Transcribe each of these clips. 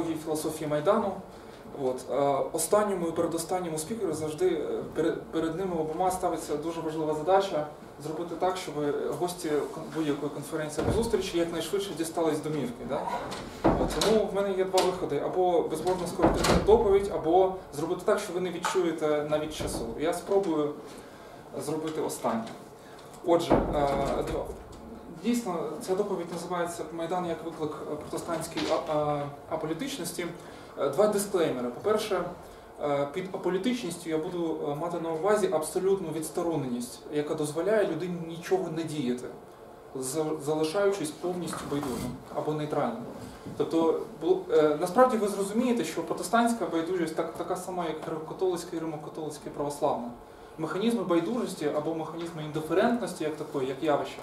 теології, філософії Майдану. От. Е, Останньому і передостанньому спікеру завжди е, перед, ними обома ставиться дуже важлива задача зробити так, щоб гості будь-якої конференції або зустрічі якнайшвидше дістались домівки. Да? От, тому в мене є два виходи: або безбожно скоротити доповідь, або зробити так, що ви не відчуєте навіть часу. Я спробую зробити останнє. Отже, е, дійсно, ця доповідь називається Майдан як виклик протестантської а- а- аполітичності. Е, Два дисклеймери. По-перше, е, під аполітичністю я буду е, мати на увазі абсолютну відстороненість, яка дозволяє людині нічого не діяти, залишаючись повністю байдужим або нейтральним. Тобто, е, насправді ви зрозумієте, що протестантська байдужість так, така сама, як греко-католицька і римокатолицька і православна. Механізми байдужості або механізми індиферентності, як такої, як явище,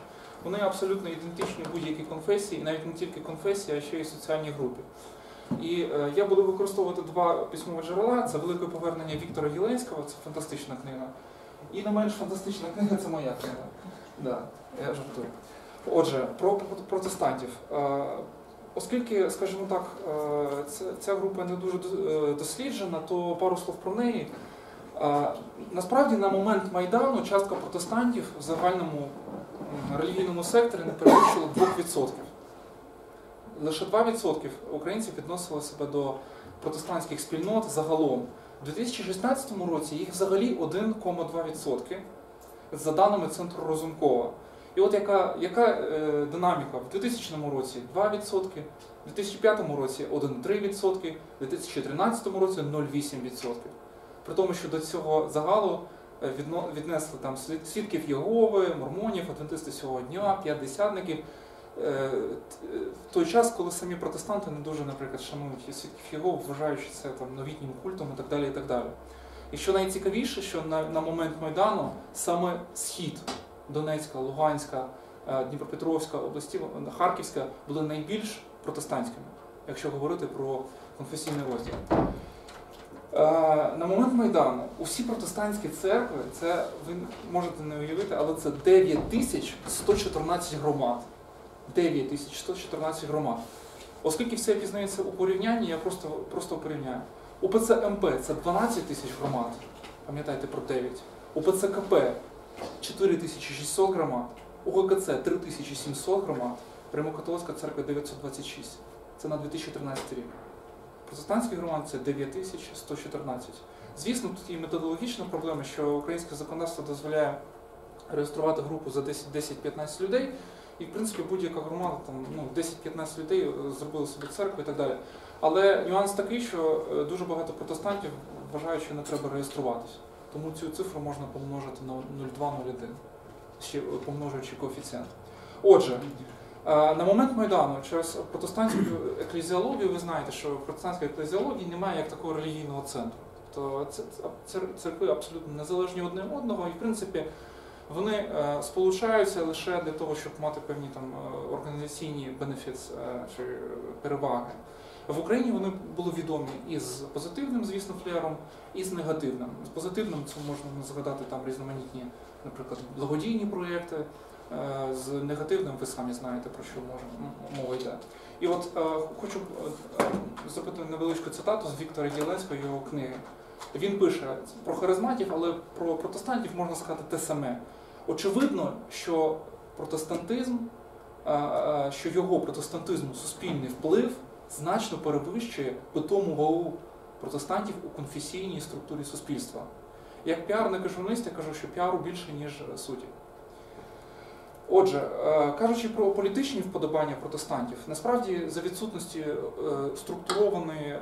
вони абсолютно ідентичні будь-якій конфесії, і навіть не тільки конфесії, а ще й соціальній групі. І е, я буду використовувати два письмові джерела. Це велике повернення Віктора Гіленського, це фантастична книга. І не менш фантастична книга це моя книга. Да, я жартую. Отже, про про- протестантів. Е, Оскільки, скажімо так, е, ця група не дуже е, досліджена, то пару слов про неї. Насправді, на момент Майдану частка протестантів в загальному релігійному секторі не перевищила 2%. Лише 2% українців відносили себе до протестантських спільнот загалом. У 2016 році їх взагалі 1,2%, за даними Центру Розумкова. І от яка, яка е, динаміка? В 2000 році 2%, в 2005 році 1,3%, в 2013 році 0,8%. При тому, що до цього загалу віднесли там свідків Єгови, мормонів, адвентисти сьогодні дня, п'ятдесятників. Е, е, В той час, коли самі протестанти не дуже, наприклад, шанують свідків Єгови, вважаючи це там новітнім культом і так далі. І так далі. І що найцікавіше, що на, на момент Майдану саме схід Донецька, Луганська, е, Дніпропетровська області, Харківська були найбільш протестантськими, якщо говорити про конфесійний розділ. Е, На момент Майдану усі протестантські церкви, це ви можете не уявити, але це 9114 громад. 9114 громад. Оскільки все пізнається у порівнянні, я просто, просто порівняю. УПЦ МП це 12 тисяч громад, пам'ятайте про 9. УПЦ КП 4600 громад, УГКЦ 3700 громад, Римокатолицька церква 926. Це на 2013 рік. Протестантські громади це 9114. Звісно, тут є методологічна проблема, що українське законодавство дозволяє реєструвати групу за 10 10-15 людей, і в принципі будь-яка громада там ну 10-15 людей е, зробили собі церкву і так далі. Але нюанс такий, що е, дуже багато протестантів вважають, що не треба реєструватися. Тому цю цифру можна помножити на 0,2-0,1, ще помножуючи коефіцієнт. Отже, на момент Майдану через протестантську еклезіологію ви знаєте, що в протестантській еклезіології немає як такого релігійного центру. Тобто це- це- церкви абсолютно незалежні одне одного, і в принципі вони е, сполучаються лише для того, щоб мати певні там е, організаційні бенефіс е, чи переваги. В Україні вони були відомі і з позитивним, звісно, флером, і з негативним. З позитивним це можна згадати там різноманітні, наприклад, благодійні проєкти. Е, З негативним ви самі знаєте про що може мова йде. І от е, хочу е, е, невеличку цитату з Віктора Єленського його книги. Він пише про харизматів, але про протестантів можна сказати те саме. Очевидно, що протестантизм, що його протестантизму суспільний вплив значно перевищує питому вагу протестантів у конфесійній структурі суспільства. Як піарник і журналіст, я кажу, що піару більше, ніж е, суті. Отже, е, кажучи про політичні вподобання протестантів, насправді за відсутності е, структурованої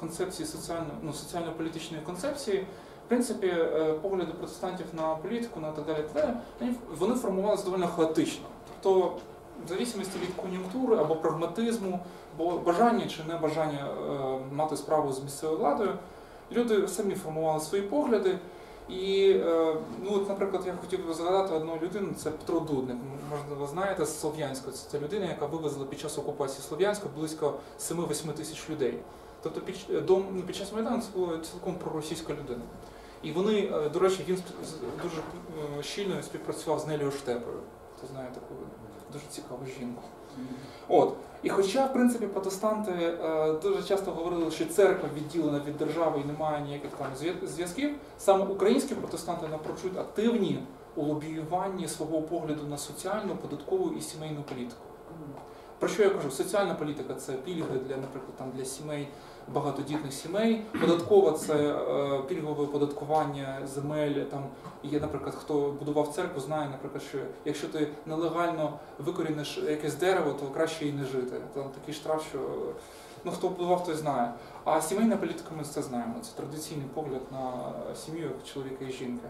концепції соціально, ну, соціально-політичної концепції, в принципі, погляди протестантів на політику, на так далі, далі, вони- формувалися доволі хаотично. Тобто, в зависимості від кон'юнктури або прагматизму, або бажання чи небажання мати справу з місцевою владою, люди самі формували свої погляди. І, е, ну, от, наприклад, я хотів би згадати одну людину, це Петро Дудник. Можливо, ви знаєте, з Слов'янська. Це людина, яка вивезла під час окупації Слов'янська близько 7-8 тисяч людей. Тобто під, ч- до, ну, під час Майдану це була цілком проросійська людина. І вони, е, до речі, він дуже е, щільно співпрацював з Нелією Штепою. хто знає таку дуже цікаву жінку. От. І хоча, в принципі, протестанти е, дуже часто говорили, що церква відділена від держави і немає ніяких там зв'язків, саме українські протестанти напрочують активні у лобіюванні свого погляду на соціальну, податкову і сімейну політику. Про що я кажу? Соціальна політика це пільги для, наприклад, там для сімей, багатодітних сімей. Податкова це е, пільгове податкування земель. Там є, наприклад, хто будував церкву, знає, наприклад, що якщо ти нелегально викоріниш якесь дерево, то краще і не жити. Там такий штраф, що ну хто будував, той знає. А сімейна політика ми це знаємо. Це традиційний погляд на сім'ю чоловіка і жінки.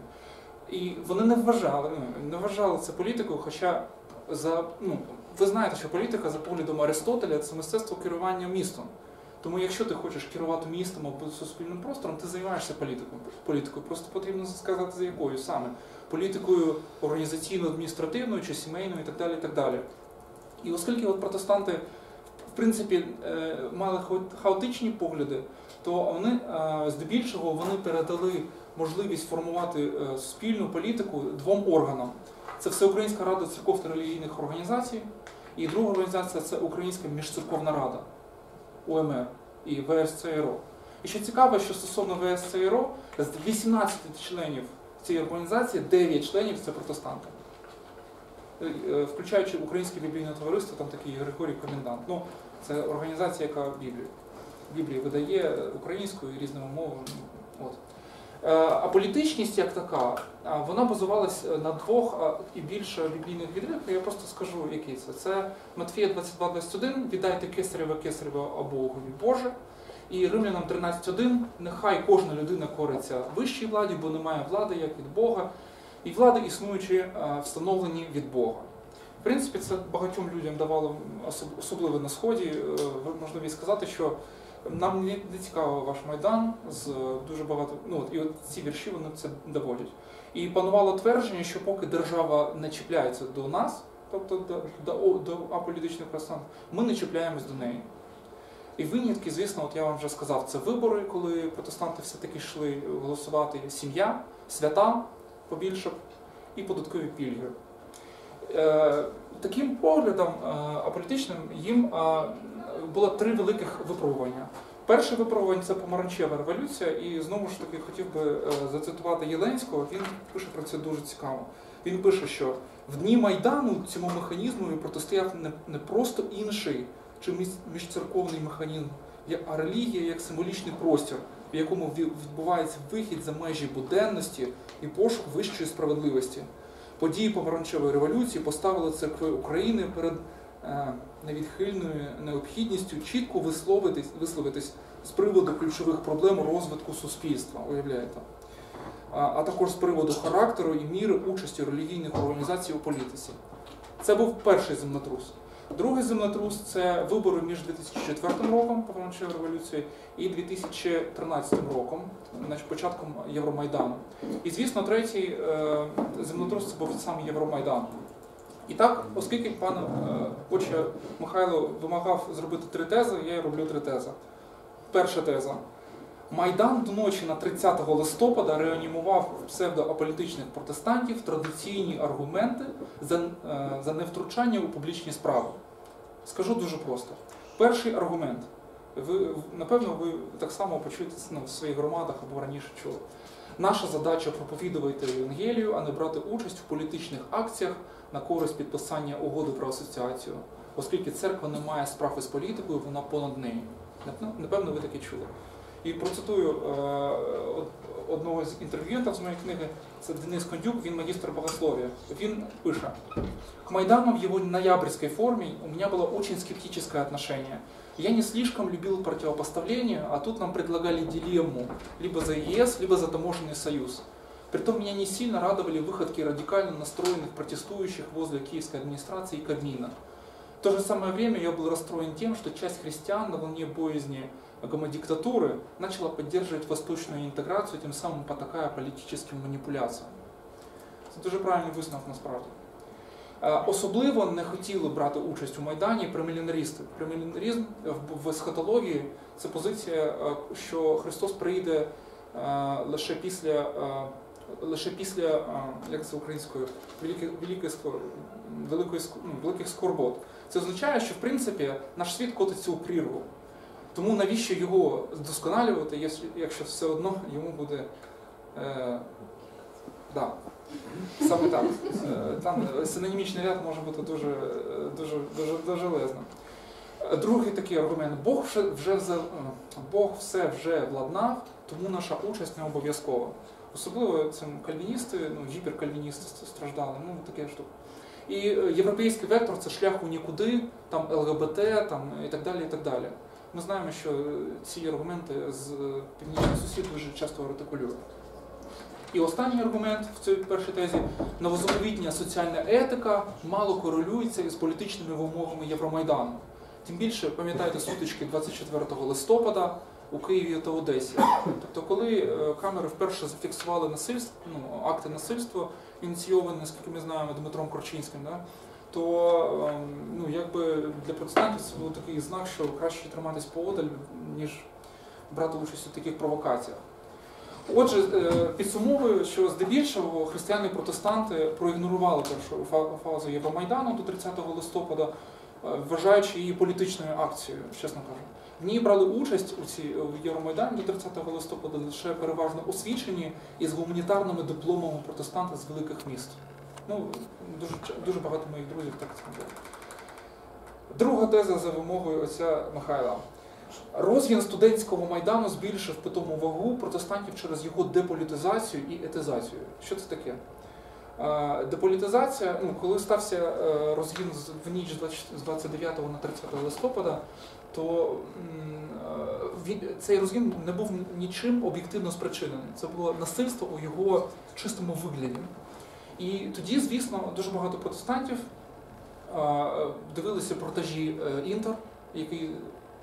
І вони не вважали, ну, не вважали це політикою, хоча за ну ви знаєте, що політика за поглядом Аристотеля це мистецтво керування містом. Тому якщо ти хочеш керувати містом або суспільним простором, ти займаєшся політикою. політикою. Просто потрібно сказати, за якою саме політикою організаційно-адміністративною чи сімейною і так далі. І так далі. І оскільки от протестанти в принципі е, мали хаотичні погляди, то вони е, здебільшого вони передали можливість формувати е, спільну політику двом органам. Це Всеукраїнська рада церков та релігійних організацій, і друга організація це Українська міжцерковна рада УМР і ВСЦРО. І що цікаво, що стосовно ВСЦРО, з 18 членів цієї організації 9 членів це протестанти. Е, включаючи Українське біблійне товариство, там такий Григорій Комендант. Ну, Це організація, яка Біблію Біблію видає українською і різними мовами. От. Е, а політичність як така, вона базувалась е, на двох і більше біблійних відривах. Я просто скажу, який це. Це Матфія 22.21, віддайте кесареве кесареве а Богові Боже. І Римлянам 13.1, нехай кожна людина кориться вищій владі, бо немає влади як від Бога. І влади існуючі е, встановлені від Бога. В принципі, це багатьом людям давало особливо на сході можливість сказати, що. Нам не, цікаво ваш майдан з дуже багато. Ну і от ці вірші вони це доводять. І панувало твердження, що поки держава не чіпляється до нас, тобто до до, до аполітичних пространств, ми не чіпляємось до неї. І винятки, звісно, от я вам вже сказав, це вибори, коли протестанти все-таки йшли голосувати сім'я, свята побільше і податкові пільги. Е, Таким поглядом е, аполітичним їм е, було три великих випробування. Перше випробування це помаранчева революція, і знову ж таки хотів би е, зацитувати Єленського. Він пише про це дуже цікаво. Він пише, що в дні Майдану цьому механізму протистояв не, не просто інший чи міжцерковний механізм, а релігія як символічний простір, в якому відбувається вихід за межі буденності і пошук вищої справедливості. Події помаранчевої революції поставили церкви України перед Е, невідхильною необхідністю чітко висловитись, висловитись з приводу ключових проблем розвитку суспільства, уявляєте? А також з приводу характеру і міри участі релігійних організацій у політиці. Це був перший землетрус. Другий землетрус це вибори між 2004 роком помаранчевої революції і 2013 роком, значить початком Євромайдану. І звісно, третій е, землетрус це був сам Євромайдан. І так, оскільки пан е, отче Михайло вимагав зробити три тези, я й роблю три тези. Перша теза. Майдан до ночі на 30 листопада реанімував псевдоаполітичних протестантів традиційні аргументи за е, за невтручання у публічні справи. Скажу дуже просто. Перший аргумент. Ви, Напевно, ви так само почуєте ну, в своїх громадах або раніше чули. Наша задача проповідувати Євангелію, а не брати участь в політичних акціях на користь підписання угоди про асоціацію, оскільки церква не має справи з політикою, вона понад нею. Напевно, ви таке чули. І процитую е, одного з інтерв'юентів з моєї книги, це Денис Кондюк, він магістр богословия. Він пише, к Майдану в его ноябрьской форме у меня было очень скептическое отношение. Я не слишком любил противопоставление, а тут нам предлагали дилемму либо за ЕС, либо за таможенный союз. Притом меня не сильно радовали выходки радикально настроенных протестующих возле киевской администрации и Кабмина. В то же самое время я был расстроен тем, что часть христиан на волне боязни гомодиктатуры начала поддерживать восточную интеграцию, тем самым потакая политическим маніпуляціям. Це дуже правильний висновок насправді. Особливо не хотіли брати участь у Майдані премілінаристи. Премілінаризм в есхатології це позиція, що Христос прийде лише після лише після, як це українською, великих, ну, великих скорбот. Це означає, що в принципі наш світ котиться у прірву. Тому навіщо його вдосконалювати, якщо- все одно йому буде. Е, да, саме так. Е, Там синонімічний ряд може бути дуже, е, дуже, дуже, дуже лезним. Е, Другий такий аргумент: Бог вже, вже е, Бог все вже владнав, тому наша участь не обов'язкова. Особливо цим кальвіністи, ну, гіперкальвіністи страждали, ну таке штука. І е, європейський вектор це шлях у нікуди, там ЛГБТ там, і так далі. і так далі. Ми знаємо, що ці аргументи з північних сусід дуже часто артикулюють. І останній аргумент в цій першій тезі новозаповітня соціальна етика мало корелюється із політичними вимогами Євромайдану. Тим більше пам'ятаєте сутички 24 листопада у Києві та Одесі. Тобто, коли е, камери вперше зафіксували насильство, ну, акти насильства, ініційовані, наскільки ми знаємо, Дмитром Корчинським, да, то ем, ну, якби для протестантів це був такий знак, що краще триматись поодаль, ніж брати участь у таких провокаціях. Отже, е, підсумовую, що здебільшого християни і протестанти проігнорували першу фазу Євромайдану до 30 листопада, е, вважаючи її політичною акцією, чесно кажу. В ній брали участь у цій Євромайдані до 30 листопада лише переважно освічені із гуманітарними дипломами протестанти з великих міст. Ну, дуже, дуже багато моїх друзів так сказали. Друга теза за вимогою отця Михайла. Розгін студентського майдану збільшив питому вагу протестантів через його деполітизацію і етизацію. Що це таке? Деполітизація, ну, коли стався е, розгін в ніч з 29 на 30 листопада, то е, цей розгін не був нічим об'єктивно спричинений. Це було насильство у його чистому вигляді. І тоді, звісно, дуже багато протестантів дивилися портажі е, Інтер, який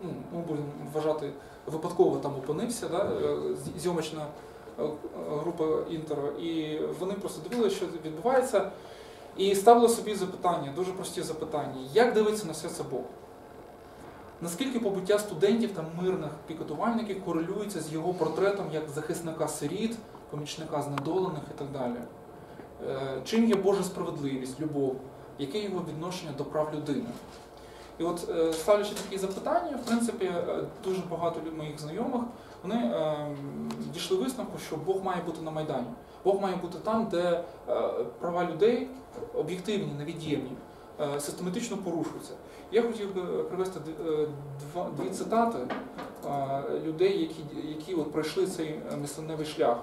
ну, ми будемо вважати, випадково там опинився, да, е, зйомочна е, група Інтера, і вони просто дивилися, що відбувається, і ставили собі запитання, дуже прості запитання, як дивиться на все це Бог? Наскільки побуття студентів та мирних пікетувальників корелюється з його портретом як захисника сиріт, помічника знедолених і так далі? Е, Чим є Божа справедливість, любов? Яке його відношення до прав людини? І от е, ставлячи такі запитання, в принципі, е, дуже багато моїх знайомих вони дійшли висновку, що Бог має бути на Майдані. Бог має бути там, де права людей об'єктивні, невід'ємні, систематично порушуються. Я хотів би привести дві цитати людей, які, які от пройшли цей мисленневий шлях.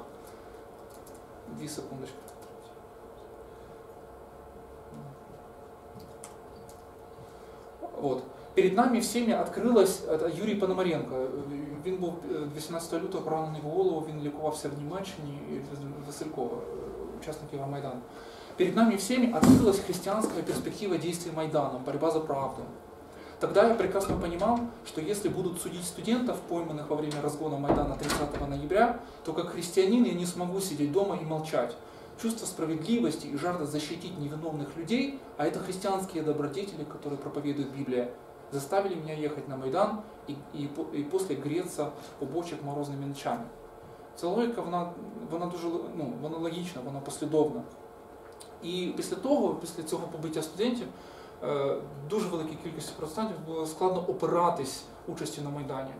Дві секундочки. Вот. Перед нами всіми відкрилась е, Юрій Пономаренко. Він був е, 18 лютого поранений в голову, він лікувався в Німеччині і в Василькова, е, учасник Евромайдану. Перед нами всеми открылась христианская перспектива действий Майдана, борьба за правду. Тогда я прекрасно понимал, что если будут судить студентов, пойманных во время разгона Майдана 30 ноября, то как христианин я не смогу сидеть дома и молчать. Чувство справедливости и жажда защитить невиновных людей, а это христианские добродетели, которые проповедует Библия, заставили меня ехать на Майдан и, и, по- и после греться у бочок морозними ночами. Ця логіка, вона, вона дуже ну, вона логічна, вона послідовна. І після того, після цього побиття студентів, е, дуже великій кількості протестантів було складно опиратись участі на Майдані.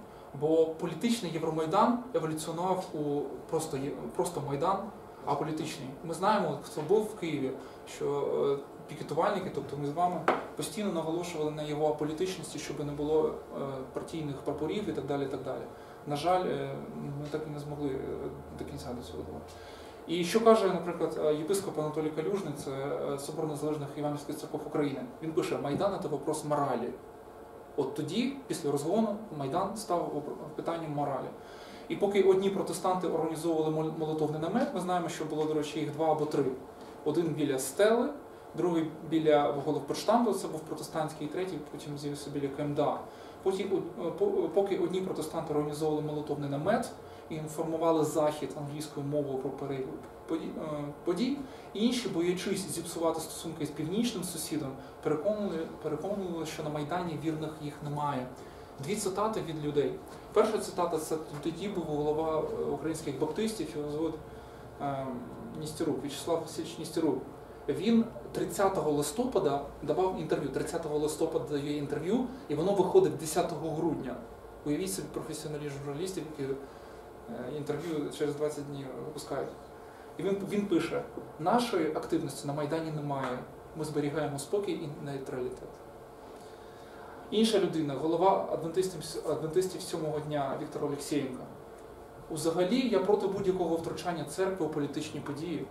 Бо політичний Євромайдан еволюціонував у просто, є- просто Майдан, а політичний. Ми знаємо, хто був в Києві, що е, пікетувальники, тобто ми з вами, постійно наголошували на його аполітичності, щоб не було е, партійних прапорів і так далі. Так далі. На жаль, е, ми так і не змогли до кінця до цього довести. І що каже, наприклад, єпископ Анатолій Калюжний, це Собор Незалежних Іванівських церков України. Він пише: Майдан це вопрос моралі. От тоді, після розгону, Майдан став питанням моралі. І поки одні протестанти організовували мол- молитовний намет, ми знаємо, що було, до речі, їх два або три. Один біля стели, другий біля Головпочтамту, це був протестантський, і третій потім з'явився біля КМДА. Потім, е, поки одні протестанти організовували молитовний намет і інформували захід англійською мовою про подій, е, подій, інші, боячись зіпсувати стосунки з північним сусідом, переконували, переконували, що на Майдані вірних їх немає. Дві цитати від людей. Перша цитата це тоді був голова е, українських баптистів, його звуть е, Ністерук, В'ячеслав Васильович Ністерук, він 30 листопада давав інтерв'ю. 30 листопада дає інтерв'ю, і воно виходить 10 грудня. Уявіть собі професіоналізм журналістів, які е, інтерв'ю через 20 днів випускають. І він, він пише: нашої активності на Майдані немає. Ми зберігаємо спокій і нейтралітет. Інша людина, голова адвентистів, адвентистів сьомого дня Віктор Олексєєнко. Взагалі я проти будь-якого втручання церкви у політичні події.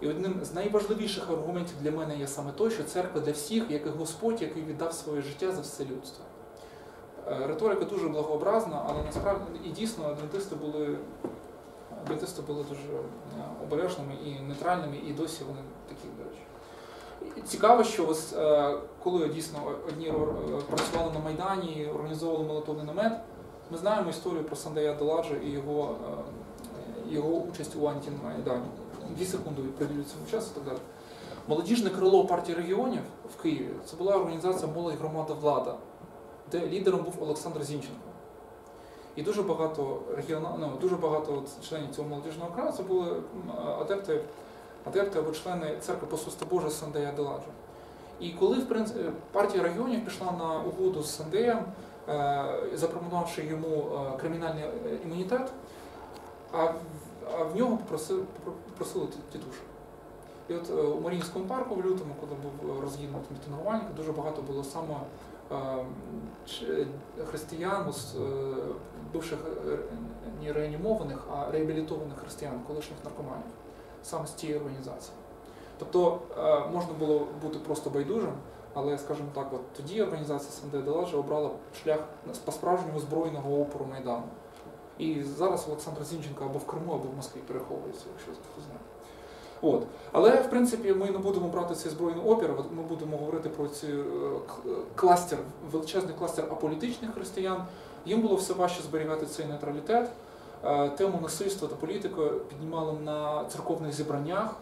І одним з найважливіших аргументів для мене є саме той, що церква для всіх, як і Господь, який віддав своє життя за все людство. Е, Риторика дуже благообразна, але насправді і дійсно адвентисти були, адвентисти були дуже е, обережними і нейтральними, і досі вони такі, до речі. Цікаво, що ось, е, коли дійсно одні працювали на Майдані, організовували молотовний намет, ми знаємо історію про Сандея Деладжа і його, е, його участь у антимайдані. Дві секунди приділю цьому часу і так далі. Молодіжне крило партії регіонів в Києві це була організація Молодь громада влада, де лідером був Олександр Зінченко. І дуже багато регіона... ну, дуже багато членів цього молодіжного краю це були адепти, адепти або члени церкви Посольства Божа Сандея Деладжа. І коли в принципі, партія регіонів пішла на угоду з Сандеєм, е, запропонувавши йому е, кримінальний е, імунітет, а в, нього попросили, попросили тітушок. І от е, у Маріїнському парку в лютому, коли був розгін от мітингувальників, дуже багато було саме е, християн, е, бивших е, не реанімованих, а реабілітованих християн, колишніх наркоманів, саме з цієї організації. Тобто е, можна було бути просто байдужим, але, скажімо так, от тоді організація СНД Деладжа обрала шлях по-справжньому збройного опору Майдану. І зараз Олександр Зінченко або в Криму, або в Москві переховується, якщо хто знає. От. Але в принципі ми не будемо брати цей збройний опір, ми будемо говорити про цей е, кластер, величезний кластер аполітичних християн. Їм було все важче зберігати цей нейтралітет. Е, Тему насильства та політики піднімали на церковних зібраннях,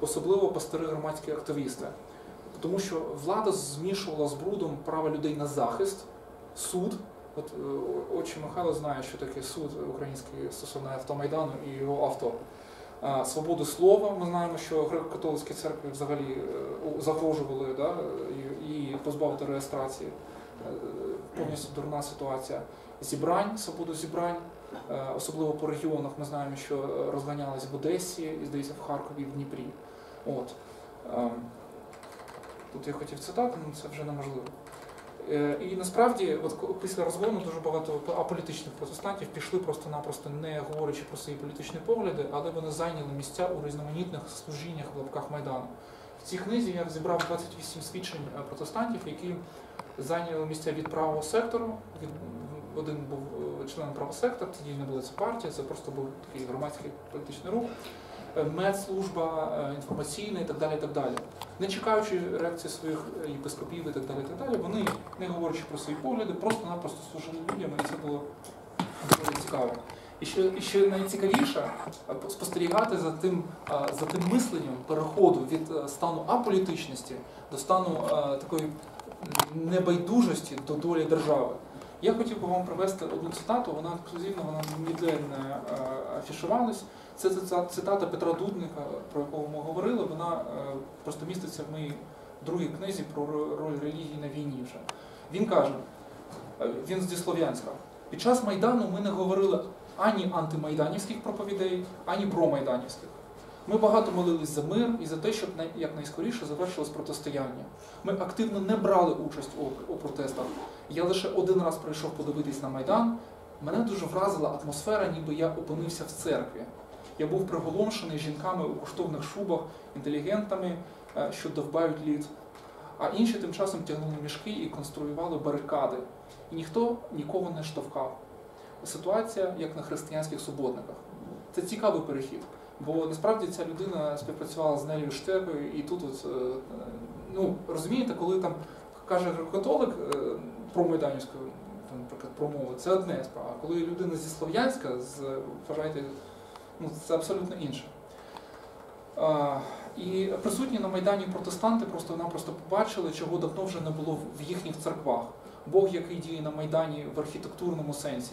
особливо пастори громадські активісти. Тому що влада змішувала з брудом права людей на захист, суд. От е, отче Михайло знає, що таке суд український стосовно автомайдану і його авто. Свободу слова. Ми знаємо, що греко-католицькі церкви взагалі е, загрожували да, і, позбавити реєстрації. Е, Повністю дурна ситуація. Зібрань, свободу зібрань, е, особливо по регіонах. Ми знаємо, що е, розганялись в Одесі і, здається, в Харкові, в Дніпрі. От. Ем, Тут я хотів цитати, але це вже неможливо. Е, І насправді, от після розгону дуже багато аполітичних протестантів пішли просто-напросто не говорячи про свої політичні погляди, але вони зайняли місця у різноманітних служіннях в лапках Майдану. В цій книзі я зібрав 28 свідчень е, протестантів, які зайняли місця від правого сектору. Від, один був е, членом правого сектору, тоді не була це партія, це просто був такий громадський політичний рух, е, медслужба, е, інформаційна і так далі. так далі не чекаючи реакції своїх е, єпископів і так далі, так далі, вони, не говорячи про свої погляди, просто-напросто служили людям, і це було дуже цікаво. І ще, і ще найцікавіше спостерігати за тим, за тим мисленням переходу від стану аполітичності до стану такої небайдужості до долі держави. Я хотів би вам привести одну цитату, вона ексклюзивна, вона ніде не е, афішувалась. Це цитата Петра Дудника, про якого ми говорили. Вона е, просто міститься в моїй другій книзі про роль релігії на війні вже. Він каже, е, він зі Слов'янська. Під час Майдану ми не говорили ані антимайданівських проповідей, ані промайданівських. Ми багато молились за мир і за те, щоб якнайскоріше завершилось протистояння. Ми активно не брали участь у, протестах. Я лише один раз прийшов подивитись на Майдан. Мене дуже вразила атмосфера, ніби я опинився в церкві. Я був приголомшений жінками у коштовних шубах, інтелігентами, е, що довбають лід. А інші тим часом тягнули мішки і конструювали барикади. І ніхто нікого не штовхав. Ситуація як на християнських суботниках. Це цікавий перехід. Бо насправді ця людина співпрацювала з Нелією Штекою, і тут, от, е, ну розумієте, коли там каже греко-католик е, про майданівську там, наприклад, промову, це одне справа. Коли людина зі Слов'янська, з вважайте, ну це абсолютно інше. А, і присутні на Майдані протестанти просто-напросто побачили, чого давно вже не було в їхніх церквах. Бог, який діє на Майдані в архітектурному сенсі.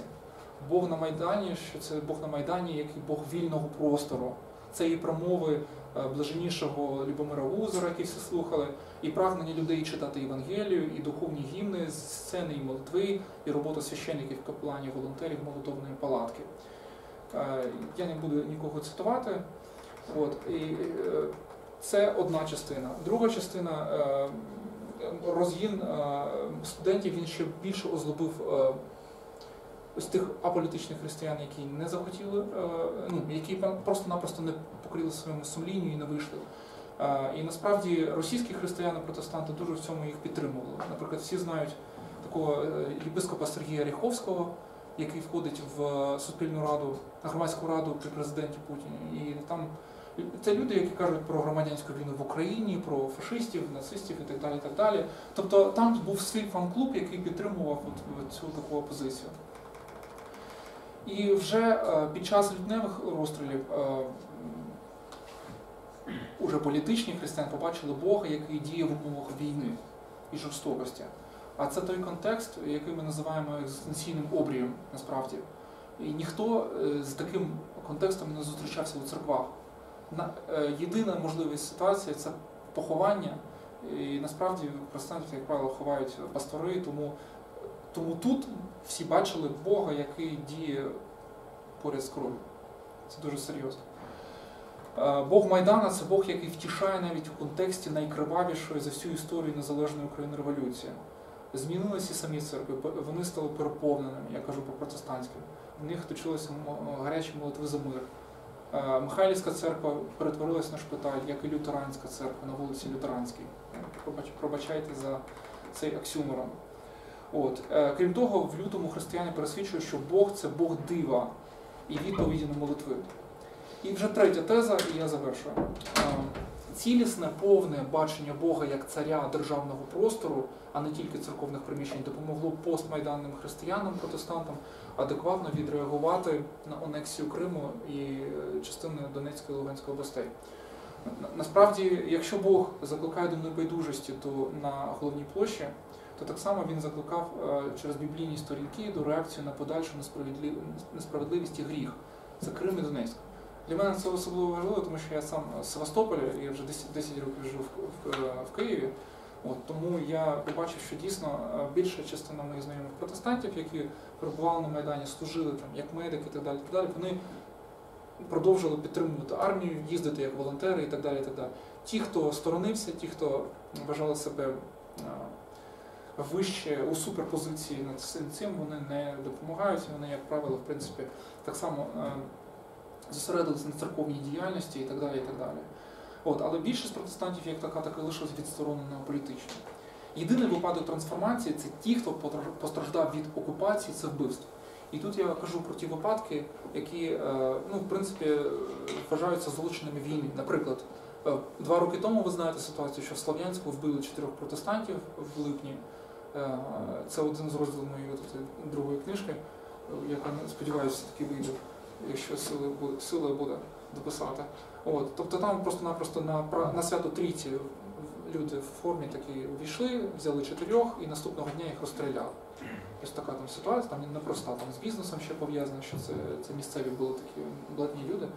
Бог на Майдані, що це Бог на Майдані, як і Бог вільного простору. це і промови е, блаженнішого Любомира Узора, які всі слухали, і прагнення людей читати Євангелію, і духовні гімни, сцени і молитви, і робота священників, капеланів, волонтерів молитовної палатки. Е, Я не буду нікого цитувати. От, і, е, це одна частина. Друга частина розгін студентів він ще більше озлобив ось тих аполітичних християн, які не захотіли, е, ну, які просто-напросто не покорили своєму сумлінню і не вийшли. Е, І насправді російські християни-протестанти дуже в цьому їх підтримували. Наприклад, всі знають такого е, єпископа Сергія Ріховського, який входить в Суспільну раду, громадську раду при президенті Путіні. І там це люди, які кажуть про громадянську війну в Україні, про фашистів, нацистів і так далі. І так далі. Тобто там був свій фан-клуб, який підтримував от цю таку опозицію. І вже е, під час лютневих розстрілів е, уже політичні християни побачили Бога, який діє в умовах війни і жорстокості. А це той контекст, який ми називаємо екзистенційним обрієм насправді. І ніхто е, з таким контекстом не зустрічався у церквах. На- Єдина можливість ситуації це поховання. І насправді протестантів, як правило, ховають пастори, тому, тому тут всі бачили Бога, який діє поряд з кров'ю. Це дуже серйозно. Е, Бог Майдана це Бог, який втішає навіть у контексті найкривавішої за всю історію незалежної України революції. Змінилися самі церкви, вони стали переповненими, я кажу по протестантським. В них точилися гарячі молитви за мир. Е, Михайлівська церква перетворилась на шпиталь, як і лютеранська церква на вулиці Лютеранській. Пробачайте за цей оксюморон. От. е, Крім того, в лютому християни пересвідчують, що Бог це Бог дива і відповіді на молитви. І вже третя теза, і я завершую. Е, Цілісне, повне бачення Бога як царя державного простору, а не тільки церковних приміщень, допомогло постмайданним християнам, протестантам адекватно відреагувати на анексію Криму і е, частини Донецької і Луганської областей. Насправді, якщо Бог закликає до небайдужості, то на головній площі, то так само він закликав е, через біблійні сторінки до реакції на подальшу несправедливість і гріх. Це Крим і Донецьк. Для мене це особливо важливо, тому що я сам з Севастополя, я вже 10, 10 років живу в, в, в Києві. От, тому я побачив, що дійсно е, більша частина моїх знайомих протестантів, які перебували на Майдані, служили там як медики і так далі, так далі, вони продовжили підтримувати армію, їздити як волонтери і так далі. І так далі. Ті, хто сторонився, ті, хто вважали себе е, вище у суперпозиції над цим- цим, вони не допомагають, вони, як правило, в принципі, так само е, зосередилися на церковній діяльності і так далі. І так далі. От, але більшість протестантів, як така, так і лишилась відсторонена політично. Єдиний випадок трансформації це ті, хто постраждав від окупації, це вбивство. І тут я кажу про ті випадки, які е, ну, в принципі вважаються злочинами війни. Наприклад, е, два роки тому ви знаєте ситуацію, що в Слов'янську вбили чотирьох протестантів в липні. Е, Це один з розділів моєї другої книжки, яка сподіваюся, все-таки вийде, якщо сили буде, сили буде дописати. От, тобто там просто-напросто на, на свято трійці люди в формі такі увійшли, взяли чотирьох і наступного дня їх розстріляли. Ось така там ситуація, там непроста, там з бізнесом ще пов'язано, що це, це місцеві були такі блатні люди.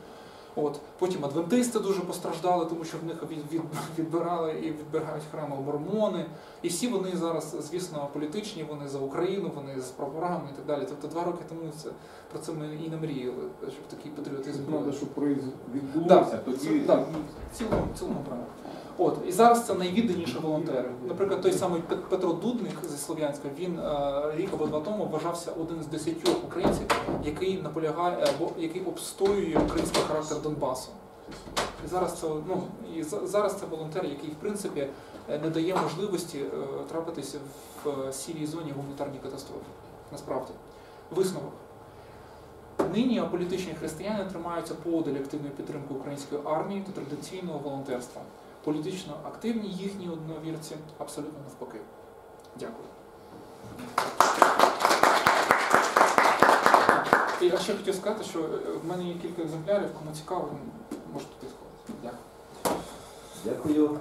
От. Потім адвентисти дуже постраждали, тому що в них від, від, відбирали і відбирають храми мормони. І всі вони зараз, звісно, політичні, вони за Україну, вони з прапорами і так далі. Тобто два роки тому це, про це ми і не мріяли, щоб такий патріотизм. Правда, що проїзд відбулося, тоді Так, в цілому, в цілому правильно. От, і зараз це найвідданіші волонтери. Наприклад, той самий Пет- Петро Дудник зі Слов'янська, він е, рік або два тому вважався один з десятьох українців, який наполягає або який обстоює український характер Донбасу. І зараз це ну і зараз це волонтер, який в принципі е, не дає можливості е, трапитися в е, сірій зоні гуманітарній катастрофи. Насправді, висновок. Нині аполітичні християни тримаються подаль активної підтримки української армії та традиційного волонтерства. Політично активні їхні одновірці абсолютно навпаки. Дякую. І я ще хотів сказати, що е, в мене є кілька екземплярів, кому цікаво, можете туди сходити. Дякую. Дякую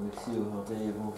Олексію Гордеєву